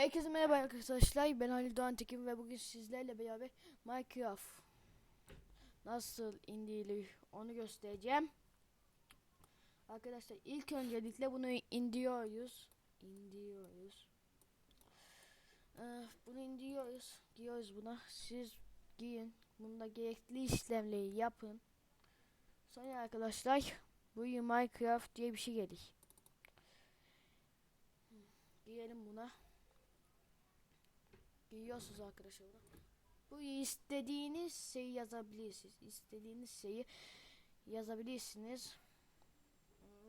Herkese merhaba arkadaşlar. Ben Halil Doğan Tekin ve bugün sizlerle beraber Minecraft nasıl indirilir onu göstereceğim. Arkadaşlar ilk öncelikle bunu indiriyoruz. İndiriyoruz. Ee, bunu indiriyoruz. Giyiyoruz buna. Siz giyin. Bunda gerekli işlemleri yapın. Sonra arkadaşlar bu Minecraft diye bir şey gelir. Giyelim buna. Giyiyorsunuz arkadaşlar bunu. Bu istediğiniz şeyi yazabilirsiniz. İstediğiniz şeyi yazabilirsiniz.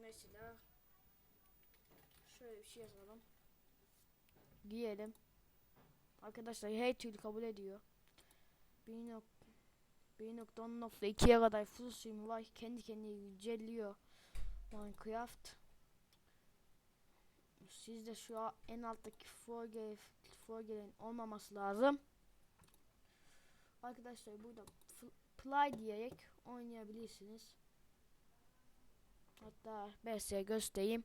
Mesela şöyle bir şey yazalım. Giyelim. Arkadaşlar her türlü kabul ediyor. 1.10.2'ye kadar full stream var. Kendi kendine güncelliyor Minecraft. Sizde şu an en alttaki forge forge'lerin olmaması lazım. Arkadaşlar burada play diyerek oynayabilirsiniz. Hatta ben size göstereyim.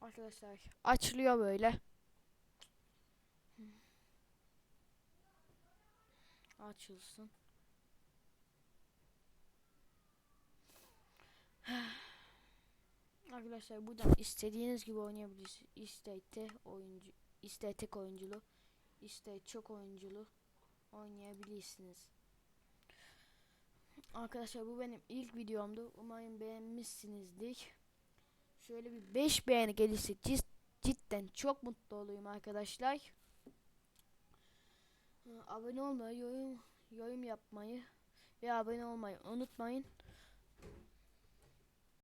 Arkadaşlar açılıyor böyle. Açılsın. Arkadaşlar buradan istediğiniz gibi oynayabilirsiniz. İster tek oyuncu, ister tek oyunculu, ister çok oyunculu oynayabilirsiniz. Arkadaşlar bu benim ilk videomdu. Umarım beğenmişsinizdir. Şöyle bir 5 beğeni gelirse cid- cidden çok mutlu olurum arkadaşlar. Abone olmayı, yorum, yorum yapmayı ve abone olmayı unutmayın.